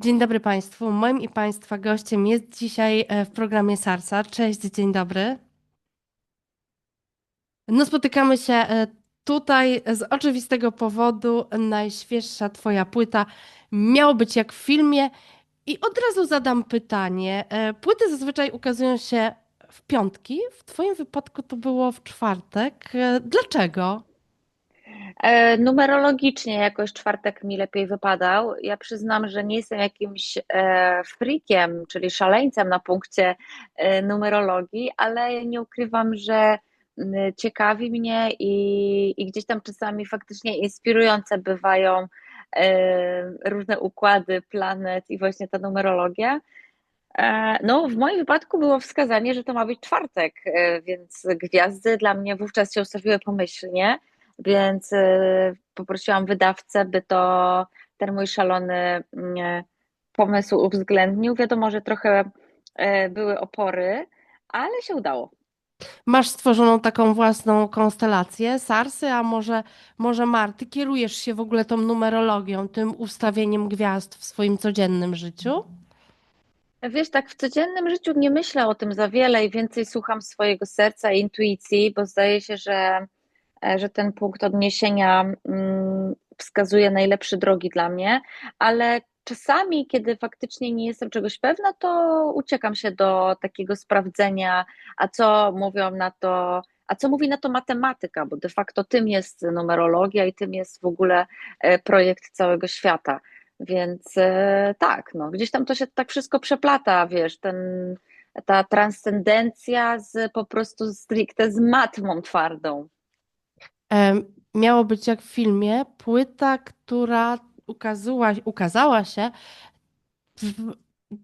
Dzień dobry Państwu. Moim i Państwa gościem jest dzisiaj e, w programie Sarsa. Cześć, dzień dobry. No, spotykamy się e, tutaj z oczywistego powodu. Najświeższa Twoja płyta miało być jak w filmie. I od razu zadam pytanie. E, Płyty zazwyczaj ukazują się w piątki. W Twoim wypadku to było w czwartek. Dlaczego? E, numerologicznie jakoś czwartek mi lepiej wypadał. Ja przyznam, że nie jestem jakimś e, freakiem, czyli szaleńcem na punkcie e, numerologii, ale nie ukrywam, że ciekawi mnie i, i gdzieś tam czasami faktycznie inspirujące bywają różne układy planet i właśnie ta numerologia. No, w moim wypadku było wskazanie, że to ma być czwartek, więc gwiazdy dla mnie wówczas się ustawiły pomyślnie, więc e, poprosiłam wydawcę, by to ten mój szalony mm, pomysł uwzględnił. Wiadomo, że trochę e, były opory, ale się udało. Masz stworzoną taką własną konstelację, Sarsy, a może, może Marty, kierujesz się w ogóle tą numerologią, tym ustawieniem gwiazd w swoim codziennym życiu? Wiesz, tak w codziennym życiu nie myślę o tym za wiele i więcej słucham swojego serca i intuicji, bo zdaje się, że, że ten punkt odniesienia mm, wskazuje najlepsze drogi dla mnie, ale czasami, kiedy faktycznie nie jestem czegoś pewna, to uciekam się do takiego sprawdzenia, a co mówią na to. A co mówi na to matematyka, bo de facto tym jest numerologia i tym jest w ogóle e, projekt całego świata. Więc e, tak, no, gdzieś tam to się tak wszystko przeplata, wiesz, ten, ta transcendencja z po prostu stricte z matmą twardą. Miało być jak w filmie, płyta, która ukazała, ukazała się w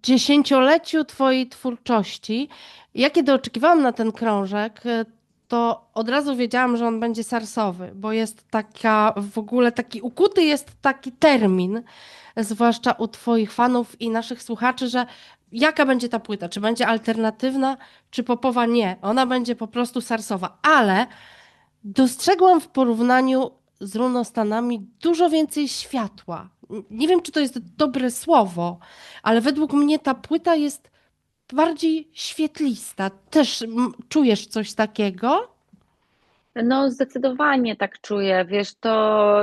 dziesięcioleciu Twojej twórczości. Ja kiedy oczekiwałam na ten krążek, e, to od razu wiedziałam, że on będzie sarsowy, bo jest taka, w ogóle taki ukuty jest taki termin, zwłaszcza u Twoich fanów i naszych słuchaczy, że jaka będzie ta płyta? Czy będzie alternatywna, czy popowa? Nie. Ona będzie po prostu sarsowa, ale dostrzegłam w porównaniu z runostanami dużo więcej światła. Nie wiem, czy to jest dobre słowo, ale według mnie ta płyta jest bardziej świetlista. Też czujesz coś takiego? No, zdecydowanie tak czuję. Wiesz, to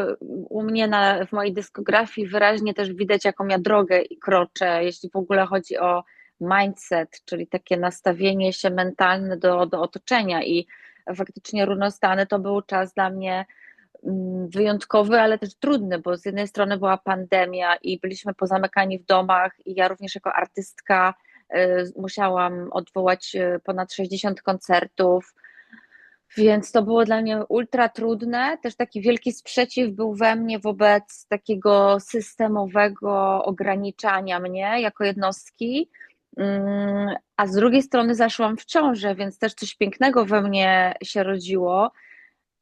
u mnie na, w mojej dyskografii wyraźnie też widać, jaką ja drogę kroczę, jeśli w ogóle chodzi o mindset, czyli takie nastawienie się mentalne do, do otoczenia. I faktycznie runostany to był czas dla mnie mm, wyjątkowy, ale też trudny, bo z jednej strony była pandemia i byliśmy pozamykani w domach, i ja również jako artystka y, musiałam odwołać y, ponad 60 koncertów więc to było dla mnie ultra trudne. Też taki wielki sprzeciw był we mnie wobec takiego systemowego ograniczania mnie jako jednostki. Mm, A z drugiej strony zaszłam w ciążę, więc też coś pięknego we mnie się rodziło.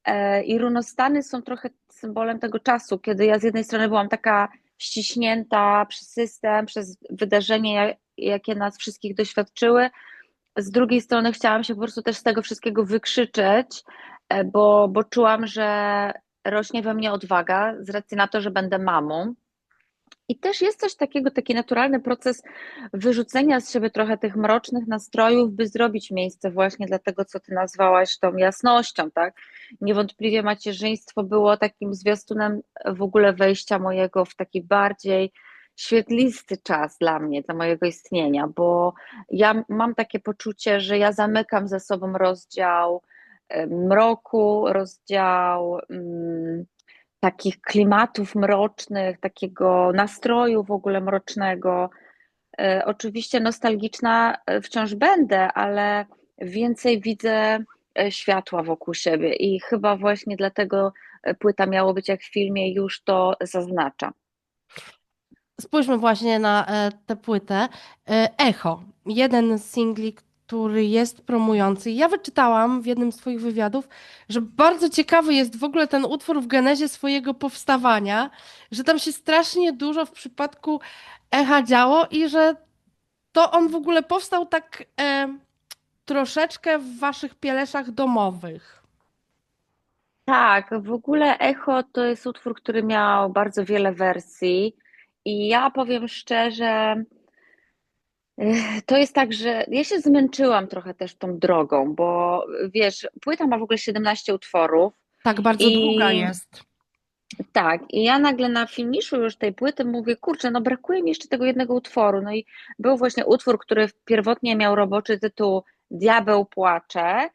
E, I runostany są trochę symbolem tego czasu, kiedy ja z jednej strony byłam taka ściśnięta przez system, przez wydarzenia, jakie nas wszystkich doświadczyły, z drugiej strony chciałam się po prostu też z tego wszystkiego wykrzyczeć, e, bo, bo czułam, że rośnie we mnie odwaga z racji na to, że będę mamą. I też jest coś takiego, taki naturalny proces wyrzucenia z siebie trochę tych mrocznych nastrojów, by zrobić miejsce właśnie dla tego, co ty nazwałaś tą jasnością, tak? Niewątpliwie macierzyństwo było takim zwiastunem w ogóle wejścia mojego w taki bardziej świetlisty czas dla mnie, dla mojego istnienia, bo ja mam takie poczucie, że ja zamykam ze sobą rozdział mroku, rozdział mm, takich klimatów mrocznych, takiego nastroju w ogóle mrocznego. E, Oczywiście nostalgiczna e, wciąż będę, ale więcej widzę e, światła wokół siebie i chyba właśnie dlatego płyta miało być jak w filmie, już to zaznacza. Spójrzmy właśnie na tę płytę. Echo, jeden z singli, który jest promujący. Ja wyczytałam w jednym z Twoich wywiadów, że bardzo ciekawy jest w ogóle ten utwór w genezie swojego powstawania, że tam się strasznie dużo w przypadku Echa działo i że to on w ogóle powstał tak e, troszeczkę w Waszych pieleszach domowych. Tak, w ogóle Echo to jest utwór, który miał bardzo wiele wersji I ja powiem szczerze, To jest tak, że ja się zmęczyłam trochę też tą drogą, bo wiesz, płyta ma w ogóle 17 utworów Tak bardzo długa i jest. tak, i ja nagle na finiszu już tej płyty mówię, kurczę, no brakuje mi jeszcze tego jednego utworu. No i był właśnie utwór, który pierwotnie miał roboczy tytuł Diabeł płacze,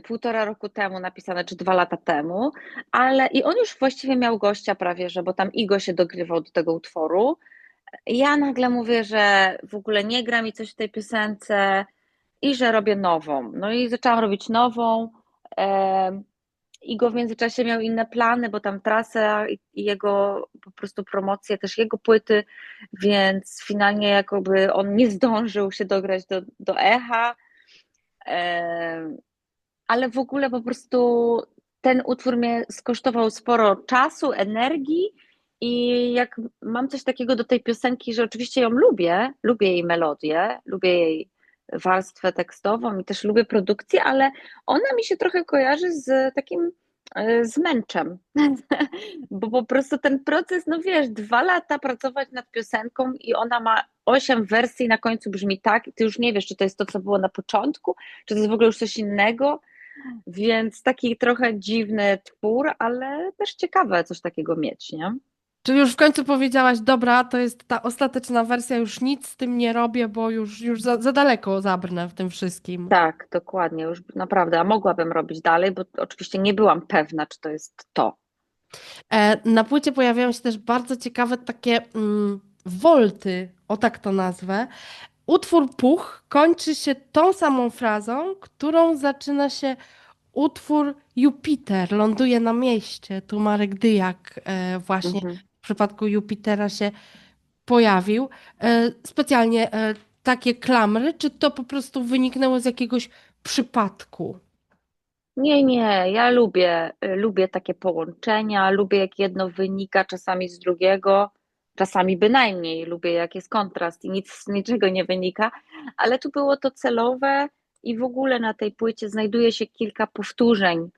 półtora roku temu napisane, czy dwa lata temu, ale i on już właściwie miał gościa prawie, że, bo tam Igo się dogrywał do tego utworu. Ja nagle mówię, że w ogóle nie gra mi coś w tej piosence i że robię nową. No i zaczęłam robić nową. E, Igo w międzyczasie miał inne plany, bo tam trasę i jego po prostu promocję też jego płyty, więc finalnie jakoby on nie zdążył się dograć do, do echa. Ale w ogóle po prostu ten utwór mnie skosztował sporo czasu, energii i jak mam coś takiego do tej piosenki, że oczywiście ją lubię, lubię jej melodię, lubię jej warstwę tekstową i też lubię produkcję, ale ona mi się trochę kojarzy z takim e, zmęczem, bo po prostu ten proces, no wiesz, dwa lata pracować nad piosenką i ona ma osiem wersji, na końcu brzmi tak i ty już nie wiesz, czy to jest to, co było na początku, czy to jest w ogóle już coś innego, więc taki trochę dziwny twór, ale też ciekawe coś takiego mieć, nie? Czyli już w końcu powiedziałaś, dobra, to jest ta ostateczna wersja, już nic z tym nie robię, bo już, już za, za daleko zabrnę w tym wszystkim. Tak, dokładnie, już naprawdę, a mogłabym robić dalej, bo oczywiście nie byłam pewna, czy to jest to. E, na płycie pojawiają się też bardzo ciekawe takie mm, wolty, o tak to nazwę. Utwór Puch kończy się tą samą frazą, którą zaczyna się utwór Jupiter, ląduje na mieście. Tu Marek Dyjak e, właśnie Mhm. Przypadku Jupitera się pojawił. E, specjalnie e, takie klamry, czy to po prostu wyniknęło z jakiegoś przypadku? Nie, nie, ja lubię, y, lubię takie połączenia, lubię jak jedno wynika czasami z drugiego, czasami bynajmniej, lubię jak jest kontrast i nic z niczego nie wynika, ale tu było to celowe i w ogóle na tej płycie znajduje się kilka powtórzeń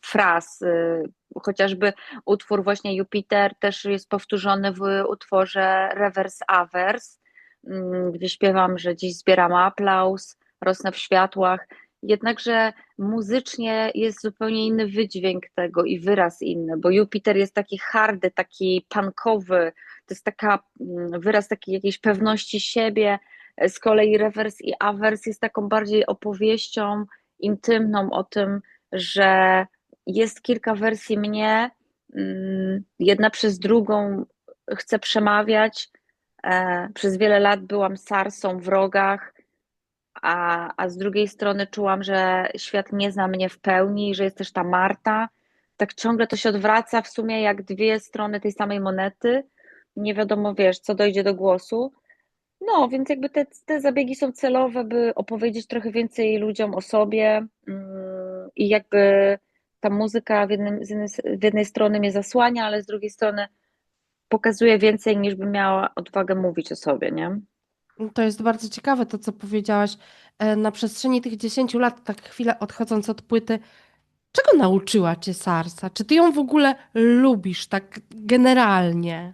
fraz, y, chociażby utwór właśnie Jupiter też jest powtórzony w utworze Revers Avers, mm, gdzie śpiewam, że dziś zbieram aplauz, rosnę w światłach, jednakże muzycznie jest zupełnie inny wydźwięk tego i wyraz inny, bo Jupiter jest taki hardy, taki punkowy, to jest taka mm, wyraz takiej jakiejś pewności siebie, z kolei rewers i awers jest taką bardziej opowieścią intymną o tym, że jest kilka wersji mnie, mm, jedna przez drugą chcę przemawiać. E, Przez wiele lat byłam sarsą w rogach, a, a z drugiej strony czułam, że świat nie zna mnie w pełni, że jest też ta Marta. Tak ciągle to się odwraca w sumie jak dwie strony tej samej monety. Nie wiadomo, wiesz, co dojdzie do głosu. No, więc jakby te, te zabiegi są celowe, by opowiedzieć trochę więcej ludziom o sobie mm, i jakby ta muzyka w, jednym, z jednej, z jednej strony mnie zasłania, ale z drugiej strony pokazuje więcej niż by miała odwagę mówić o sobie, nie? To jest bardzo ciekawe to, co powiedziałaś. E, Na przestrzeni tych 10 lat, tak chwilę odchodząc od płyty, czego nauczyła cię Sarsa? Czy ty ją w ogóle lubisz tak generalnie?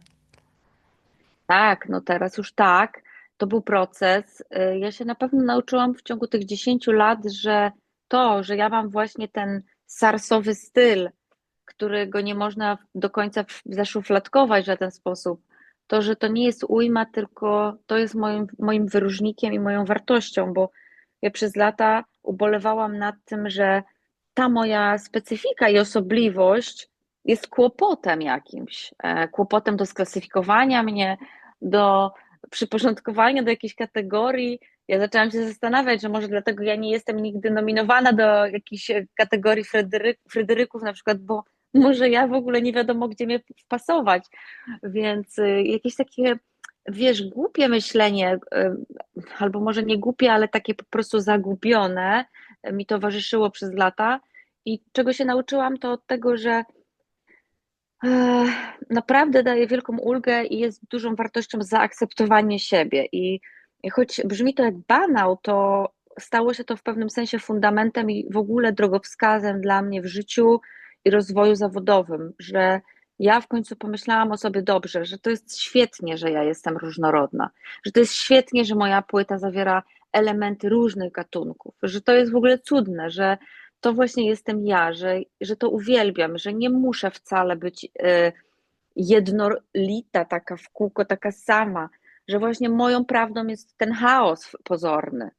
Tak, no teraz już tak. To był proces. Y, Ja się na pewno nauczyłam w ciągu tych 10 lat, że to, że ja mam właśnie ten sarsowy styl, którego nie można do końca zaszufladkować w żaden sposób, to, że to nie jest ujma, tylko to jest moim, moim wyróżnikiem i moją wartością, bo ja przez lata ubolewałam nad tym, że ta moja specyfika i osobliwość jest kłopotem jakimś, e, kłopotem do sklasyfikowania mnie, do przyporządkowania do jakiejś kategorii. Ja zaczęłam się zastanawiać, że może dlatego ja nie jestem nigdy nominowana do jakichś kategorii Frydery Fryderyków na przykład, bo może ja w ogóle nie wiadomo, gdzie mnie wpasować. Więc y, jakieś takie, wiesz, głupie myślenie, y, albo może nie głupie, ale takie po prostu zagubione, mi towarzyszyło przez lata. I czego się nauczyłam, to od tego, że naprawdę daje wielką ulgę i jest dużą wartością zaakceptowanie siebie. I, choć brzmi to jak banał, to stało się to w pewnym sensie fundamentem i w ogóle drogowskazem dla mnie w życiu i rozwoju zawodowym, że ja w końcu pomyślałam o sobie dobrze, że to jest świetnie, że ja jestem różnorodna, że to jest świetnie, że moja płyta zawiera elementy różnych gatunków, że to jest w ogóle cudne, że to właśnie jestem ja, że, że to uwielbiam, że nie muszę wcale być y, jednolita, taka w kółko, taka sama, że właśnie moją prawdą jest ten chaos pozorny,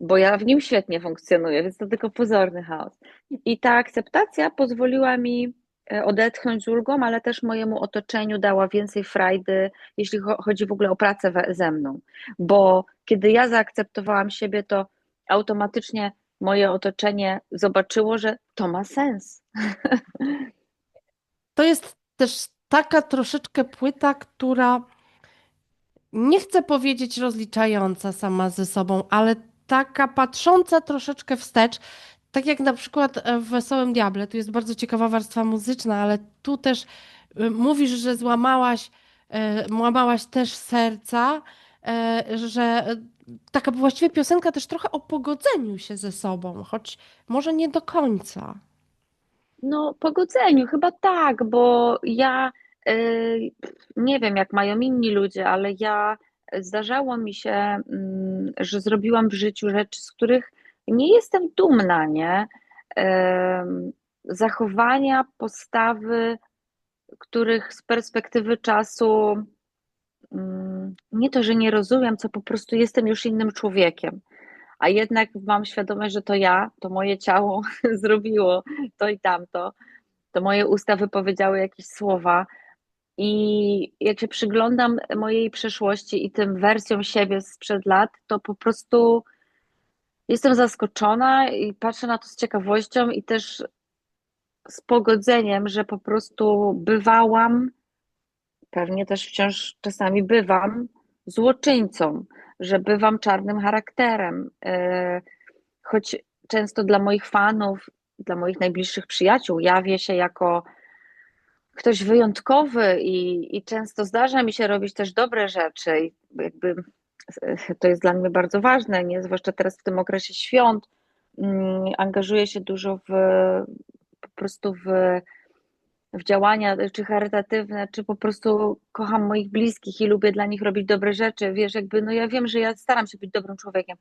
bo ja w nim świetnie funkcjonuję, więc to tylko pozorny chaos. I ta akceptacja pozwoliła mi e, odetchnąć z ulgą, ale też mojemu otoczeniu dała więcej frajdy, jeśli chodzi w ogóle o pracę ze mną. Bo kiedy ja zaakceptowałam siebie, to automatycznie moje otoczenie zobaczyło, że to ma sens. To jest też taka troszeczkę płyta, która nie chcę powiedzieć rozliczająca sama ze sobą, ale taka patrząca troszeczkę wstecz. Tak jak na przykład w Wesołym Diable, tu jest bardzo ciekawa warstwa muzyczna, ale tu też y, mówisz, że złamałaś, y, łamałaś też serca, że taka właściwie piosenka też trochę o pogodzeniu się ze sobą, choć może nie do końca. No, pogodzeniu, chyba tak, bo ja y, nie wiem, jak mają inni ludzie, ale ja zdarzało mi się, mm, że zrobiłam w życiu rzeczy, z których nie jestem dumna, nie? Zachowania, postawy, których z perspektywy czasu nie to, że nie rozumiem, co po prostu jestem już innym człowiekiem. A jednak mam świadomość, że to ja, to moje ciało zrobiło to i tamto, to moje usta wypowiedziały jakieś słowa, i jak się przyglądam mojej przeszłości i tym wersjom siebie sprzed lat, to po prostu jestem zaskoczona i patrzę na to z ciekawością i też z pogodzeniem, że po prostu bywałam, pewnie też wciąż czasami bywam złoczyńcą, że bywam czarnym charakterem. E, choć często dla moich fanów, dla moich najbliższych przyjaciół jawię się jako ktoś wyjątkowy i, i często zdarza mi się robić też dobre rzeczy. I jakby to jest dla mnie bardzo ważne, nie? zwłaszcza teraz w tym okresie świąt. Mm, angażuję się dużo w po prostu w, w działania, czy charytatywne, czy po prostu kocham moich bliskich i lubię dla nich robić dobre rzeczy. Wiesz, jakby, no ja wiem, że ja staram się być dobrym człowiekiem.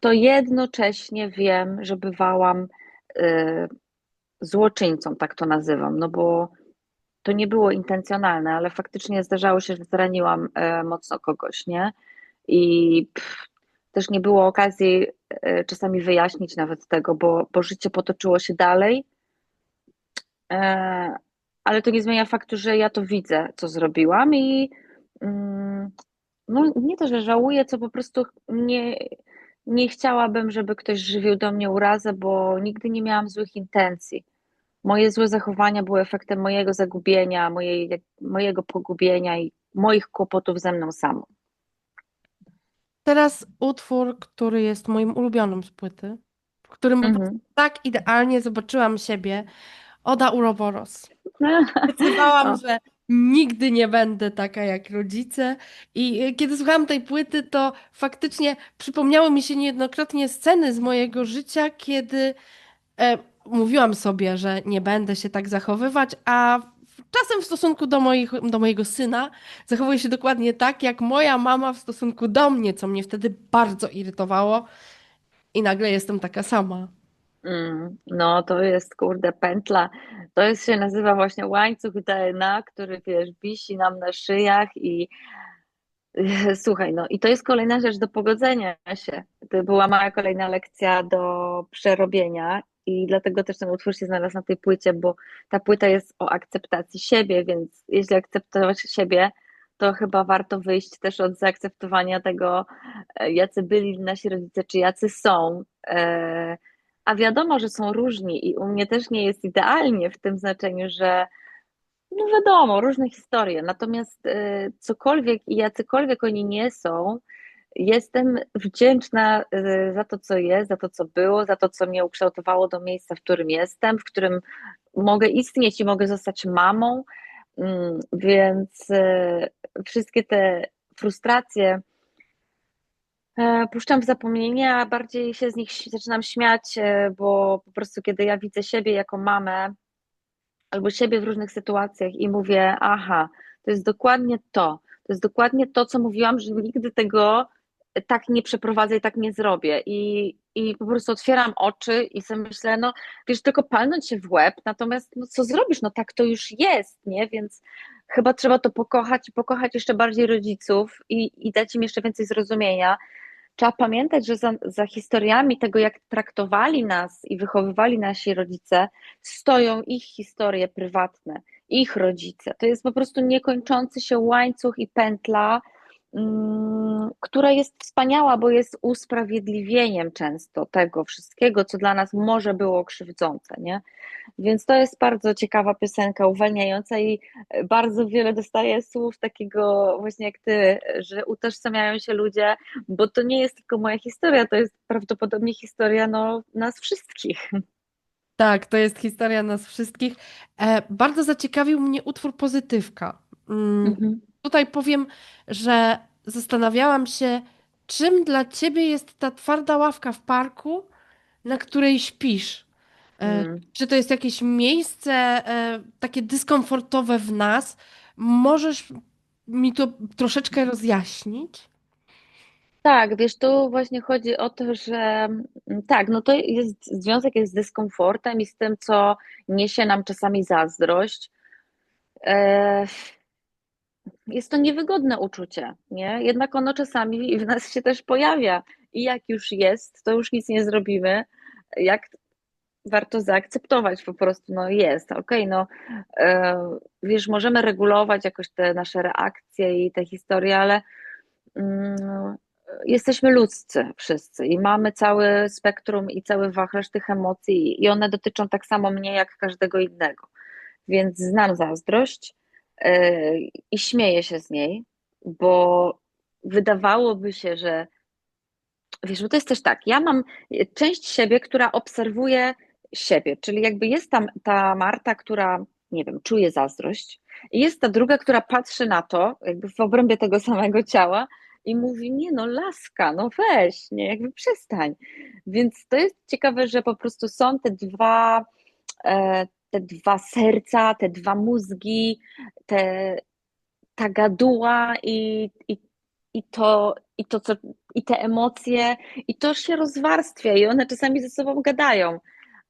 To jednocześnie wiem, że bywałam y, złoczyńcą, tak to nazywam, no bo to nie było intencjonalne, ale faktycznie zdarzało się, że zraniłam e, mocno kogoś, nie? I pff, też nie było okazji e, czasami wyjaśnić nawet tego, bo, bo życie potoczyło się dalej. Ale to nie zmienia faktu, że ja to widzę, co zrobiłam i mm, no, nie to, że żałuję, co po prostu nie, nie chciałabym, żeby ktoś żywił do mnie urazę, bo nigdy nie miałam złych intencji. Moje złe zachowania były efektem mojego zagubienia, mojej, mojego pogubienia i moich kłopotów ze mną samą. Teraz utwór, który jest moim ulubionym z płyty, w którym mhm. tak idealnie zobaczyłam siebie. Oda Uroboros. Zdecydowałam, że nigdy nie będę taka jak rodzice. I kiedy słuchałam tej płyty, to faktycznie przypomniały mi się niejednokrotnie sceny z mojego życia, kiedy e, mówiłam sobie, że nie będę się tak zachowywać, a czasem w stosunku do, moich, do mojego syna zachowuję się dokładnie tak, jak moja mama w stosunku do mnie, co mnie wtedy bardzo irytowało. I nagle jestem taka sama. Mm, no, to jest kurde pętla. To jest, się nazywa właśnie łańcuch DNA, który wiesz, wisi nam na szyjach i słuchaj, no i to jest kolejna rzecz do pogodzenia się. To była mała kolejna lekcja do przerobienia i dlatego też ten utwór się znalazł na tej płycie, bo ta płyta jest o akceptacji siebie, więc jeśli akceptować siebie, to chyba warto wyjść też od zaakceptowania tego, e, jacy byli nasi rodzice, czy jacy są. A wiadomo, że są różni i u mnie też nie jest idealnie w tym znaczeniu, że no wiadomo, różne historie, natomiast e, cokolwiek i jacykolwiek oni nie są, Jestem wdzięczna y, za to, co jest, za to, co było, za to, co mnie ukształtowało do miejsca, w którym jestem, w którym mogę istnieć i mogę zostać mamą. Mm, więc y, wszystkie te frustracje puszczam w zapomnienie, a bardziej się z nich zaczynam śmiać, e, bo po prostu kiedy ja widzę siebie jako mamę, albo siebie w różnych sytuacjach i mówię, aha, to jest dokładnie to, to jest dokładnie to, co mówiłam, że nigdy tego tak nie przeprowadzę i tak nie zrobię. I, i po prostu otwieram oczy i sobie myślę, no wiesz, tylko palnąć się w łeb, natomiast no, co zrobisz, no tak to już jest, nie? Więc chyba trzeba to pokochać i pokochać jeszcze bardziej rodziców i, i dać im jeszcze więcej zrozumienia. Trzeba pamiętać, że za, za historiami tego, jak traktowali nas i wychowywali nasi rodzice, stoją ich historie prywatne, ich rodzice. To jest po prostu niekończący się łańcuch i pętla, która jest wspaniała, bo jest usprawiedliwieniem często tego wszystkiego, co dla nas może było krzywdzące, nie? Więc to jest bardzo ciekawa piosenka, uwalniająca i bardzo wiele dostaje słów takiego właśnie jak ty, że utożsamiają się ludzie, bo to nie jest tylko moja historia, to jest prawdopodobnie historia no, nas wszystkich. Tak, to jest historia nas wszystkich. E, bardzo zaciekawił mnie utwór Pozytywka. Mm, Mhm. Tutaj powiem, że zastanawiałam się, czym dla ciebie jest ta twarda ławka w parku, na której śpisz. E, Mm. Czy to jest jakieś miejsce e, takie dyskomfortowe w nas? Możesz mi to troszeczkę rozjaśnić? Tak, wiesz, tu właśnie chodzi o to, że mm, tak, no to jest związek jest z dyskomfortem i z tym, co niesie nam czasami zazdrość. E, Jest to niewygodne uczucie, nie? Jednak ono czasami w nas się też pojawia i jak już jest, to już nic nie zrobimy. Jak warto zaakceptować po prostu, no jest, okej, no e, wiesz, możemy regulować jakoś te nasze reakcje i te historie, ale mm, jesteśmy ludzcy wszyscy i mamy cały spektrum i cały wachlarz tych emocji i one dotyczą tak samo mnie jak każdego innego. Więc znam zazdrość i śmieję się z niej, bo wydawałoby się, że wiesz, bo to jest też tak, ja mam część siebie, która obserwuje siebie, czyli jakby jest tam ta Marta, która, nie wiem, czuje zazdrość i jest ta druga, która patrzy na to, jakby w obrębie tego samego ciała i mówi, nie no, laska, no weź, nie, jakby przestań. Więc to jest ciekawe, że po prostu są te dwa, e, te dwa serca, te dwa mózgi, te, ta gaduła i, i, i to, i to, co, i te emocje, i to się rozwarstwia, i one czasami ze sobą gadają.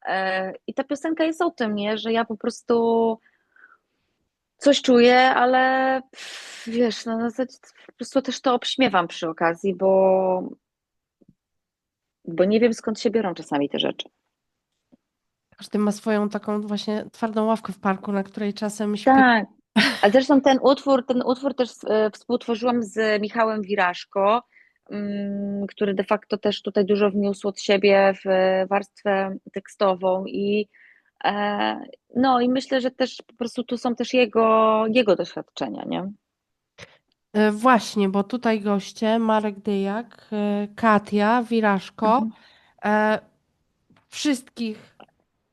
E, I ta piosenka jest o tym, nie? że ja po prostu coś czuję, ale wiesz, no, na zasadzie po prostu też to obśmiewam przy okazji, bo, bo nie wiem skąd się biorą czasami te rzeczy. Każdy ma swoją taką właśnie twardą ławkę w parku, na której czasem śpi. Tak. A zresztą ten utwór, ten utwór też e, współtworzyłam z Michałem Wiraszko, mm, który de facto też tutaj dużo wniósł od siebie w warstwę tekstową i e, no i myślę, że też po prostu tu są też jego, jego doświadczenia, nie? E, Właśnie, bo tutaj goście Marek Dyjak, Katia Wiraszko, Mhm. wszystkich,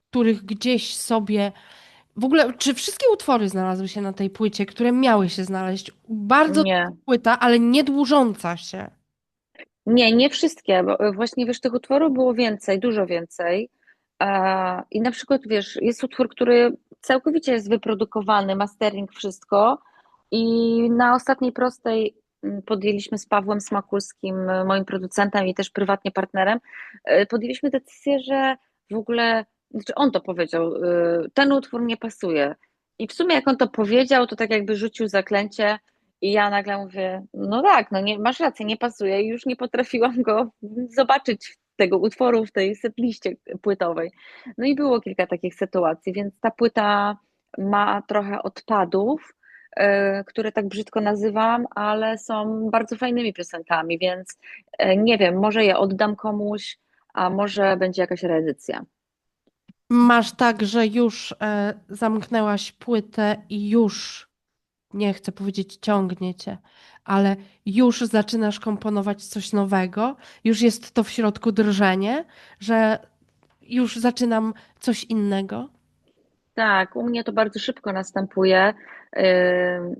których gdzieś sobie. W ogóle, czy wszystkie utwory znalazły się na tej płycie, które miały się znaleźć? Bardzo Nie. płyta, ale nie dłużąca się. Nie, nie wszystkie, bo e, właśnie wiesz, tych utworów było więcej, dużo więcej. I na przykład wiesz, jest utwór, który całkowicie jest wyprodukowany, mastering, wszystko. I na ostatniej prostej podjęliśmy z Pawłem Smakulskim, moim producentem i też prywatnie partnerem, e, podjęliśmy decyzję, że w ogóle, znaczy on to powiedział, e, ten utwór nie pasuje. I w sumie jak on to powiedział, to tak jakby rzucił zaklęcie. I ja nagle mówię, no tak, no nie, masz rację, nie pasuje i już nie potrafiłam go zobaczyć tego utworu w tej setliście płytowej. No i było kilka takich sytuacji, więc ta płyta ma trochę odpadów, e, które tak brzydko nazywam, ale są bardzo fajnymi piosenkami, więc e, nie wiem, może je oddam komuś, a może będzie jakaś reedycja. Masz tak, że już e, zamknęłaś płytę i już, nie chcę powiedzieć ciągnie cię, ale już zaczynasz komponować coś nowego, już jest to w środku drżenie, że już zaczynam coś innego. Tak, u mnie to bardzo szybko następuje. Yy,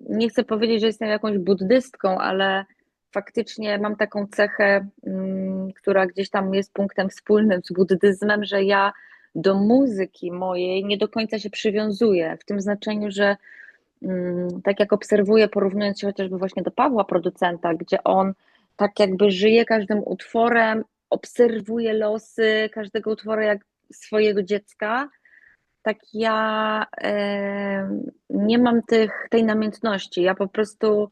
Nie chcę powiedzieć, że jestem jakąś buddystką, ale faktycznie mam taką cechę, mm, która gdzieś tam jest punktem wspólnym z buddyzmem, że ja do muzyki mojej nie do końca się przywiązuję, w tym znaczeniu, że mm, tak jak obserwuję, porównując się chociażby właśnie do Pawła, producenta, gdzie on tak jakby żyje każdym utworem, obserwuje losy każdego utworu jak swojego dziecka, tak ja e, nie mam tych, tej namiętności. Ja po prostu,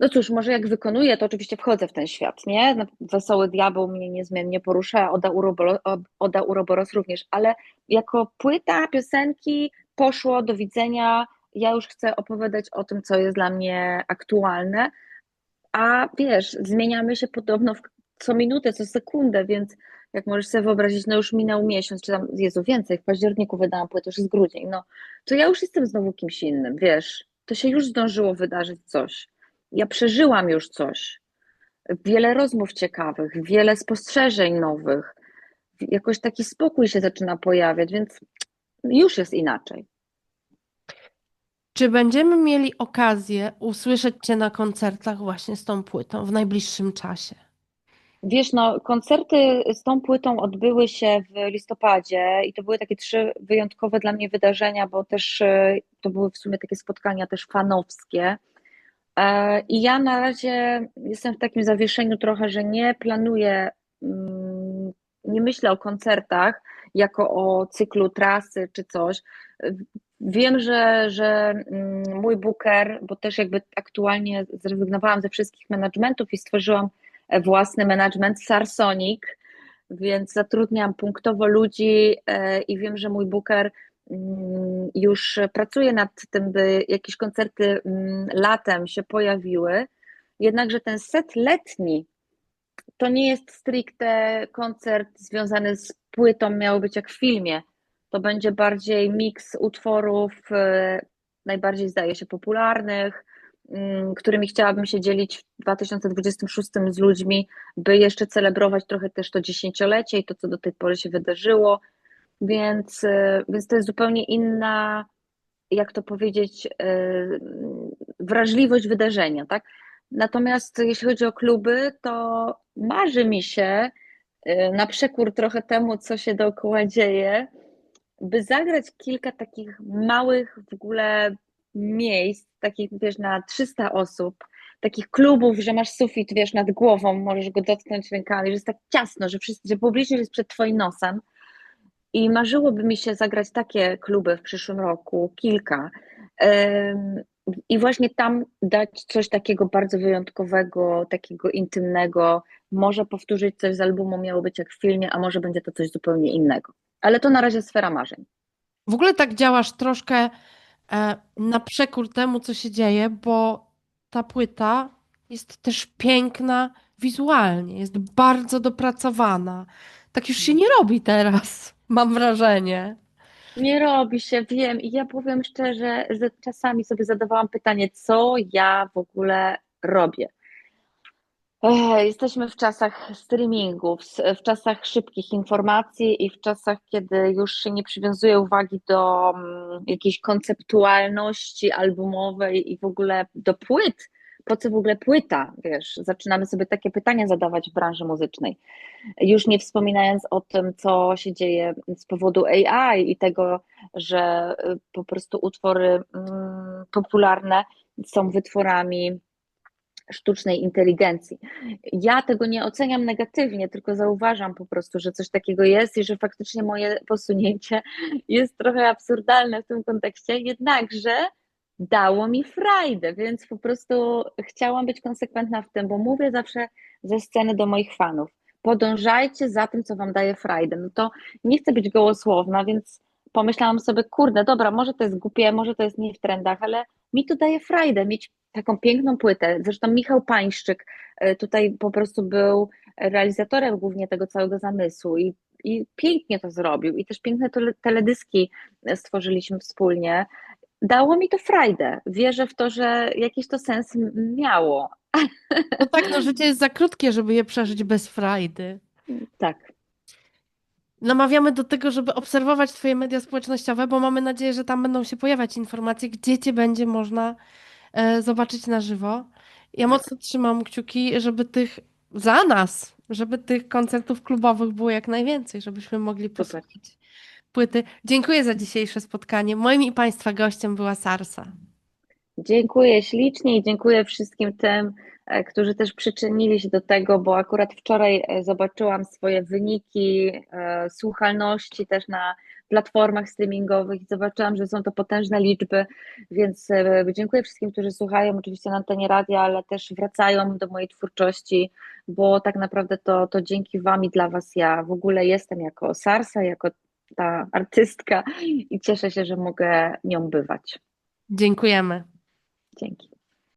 no cóż, może jak wykonuję, to oczywiście wchodzę w ten świat, nie? No, Wesoły Diabeł mnie niezmiennie porusza, Oda Uroboros, Oda Uroboros również, ale jako płyta, piosenki poszło, do widzenia, ja już chcę opowiadać o tym, co jest dla mnie aktualne, a wiesz, zmieniamy się podobno w co minutę, co sekundę, więc jak możesz sobie wyobrazić, no już minął miesiąc, czy tam, Jezu, więcej, w październiku wydałam płytę, już jest grudzień, no, to ja już jestem znowu kimś innym, wiesz, to się już zdążyło wydarzyć coś. Ja przeżyłam już coś. Wiele rozmów ciekawych, wiele spostrzeżeń nowych, jakoś taki spokój się zaczyna pojawiać, więc już jest inaczej. Czy będziemy mieli okazję usłyszeć Cię na koncertach właśnie z tą płytą w najbliższym czasie? Wiesz, no, koncerty z tą płytą odbyły się w listopadzie i to były takie trzy wyjątkowe dla mnie wydarzenia, bo też e, to były w sumie takie spotkania też fanowskie. E, I ja na razie jestem w takim zawieszeniu trochę, że nie planuję, mm, nie myślę o koncertach jako o cyklu trasy czy coś. Wiem, że, że mm, mój booker, bo też jakby aktualnie zrezygnowałam ze wszystkich managementów i stworzyłam własny management Sarsonic, więc zatrudniam punktowo ludzi e, i wiem, że mój booker już pracuje nad tym, by jakieś koncerty mm, latem się pojawiły. Jednakże ten set letni to nie jest stricte koncert związany z płytą, miało być jak w filmie. To będzie bardziej miks utworów, e, najbardziej zdaje się popularnych, Mm, którymi chciałabym się dzielić w 2026 z ludźmi, by jeszcze celebrować trochę też to dziesięciolecie i to, co do tej pory się wydarzyło. Więc, e, więc to jest zupełnie inna, jak to powiedzieć, e, wrażliwość wydarzenia, tak? Natomiast jeśli chodzi o kluby, to marzy mi się, e, na przekór trochę temu, co się dookoła dzieje, by zagrać kilka takich małych w ogóle miejsc, takich wiesz, na 300 osób, takich klubów, że masz sufit, wiesz, nad głową, możesz go dotknąć rękami, że jest tak ciasno, że, wszyscy, że publiczność jest przed twoim nosem. I marzyłoby mi się zagrać takie kluby w przyszłym roku, kilka. I właśnie tam dać coś takiego bardzo wyjątkowego, takiego intymnego. Może powtórzyć coś z albumu, miało być jak w filmie, a może będzie to coś zupełnie innego. Ale to na razie sfera marzeń. W ogóle tak działasz troszkę E, na przekór temu, co się dzieje, bo ta płyta jest też piękna wizualnie, jest bardzo dopracowana. Tak już się nie robi teraz, mam wrażenie. Nie robi się, wiem. I ja powiem szczerze, że czasami sobie zadawałam pytanie, co ja w ogóle robię. Jesteśmy w czasach streamingów, w czasach szybkich informacji i w czasach, kiedy już się nie przywiązuje uwagi do mm, jakiejś konceptualności albumowej i w ogóle do płyt. Po co w ogóle płyta? Wiesz, zaczynamy sobie takie pytania zadawać w branży muzycznej. Już nie wspominając o tym, co się dzieje z powodu AI i tego, że y, po prostu utwory mm, popularne są wytworami sztucznej inteligencji. Ja tego nie oceniam negatywnie, tylko zauważam po prostu, że coś takiego jest i że faktycznie moje posunięcie jest trochę absurdalne w tym kontekście, jednakże dało mi frajdę, więc po prostu chciałam być konsekwentna w tym, bo mówię zawsze ze sceny do moich fanów. Podążajcie za tym, co wam daje frajdę. No to nie chcę być gołosłowna, więc pomyślałam sobie, kurde, dobra, może to jest głupie, może to jest nie w trendach, ale mi to daje frajdę, mieć taką piękną płytę. Zresztą Michał Pańszczyk e, tutaj po prostu był realizatorem głównie tego całego zamysłu i, i pięknie to zrobił. I też piękne teledyski stworzyliśmy wspólnie. Dało mi to frajdę. Wierzę w to, że jakiś to sens miało. No tak, no życie jest za krótkie, żeby je przeżyć bez frajdy. Tak. Namawiamy do tego, żeby obserwować Twoje media społecznościowe, bo mamy nadzieję, że tam będą się pojawiać informacje, gdzie Cię będzie można E, zobaczyć na żywo. Ja mocno trzymam kciuki, żeby tych za nas, żeby tych koncertów klubowych było jak najwięcej, żebyśmy mogli posłuchać płyty. Dziękuję za dzisiejsze spotkanie. Moim i Państwa gościem była Sarsa. Dziękuję ślicznie i dziękuję wszystkim tym, e, którzy też przyczynili się do tego, bo akurat wczoraj e, zobaczyłam swoje wyniki e, słuchalności też na platformach streamingowych i zobaczyłam, że są to potężne liczby, więc dziękuję wszystkim, którzy słuchają oczywiście na antenie radia, ale też wracają do mojej twórczości, bo tak naprawdę to, to dzięki Wam i dla Was ja w ogóle jestem jako Sarsa, jako ta artystka i cieszę się, że mogę nią bywać. Dziękujemy. Dzięki.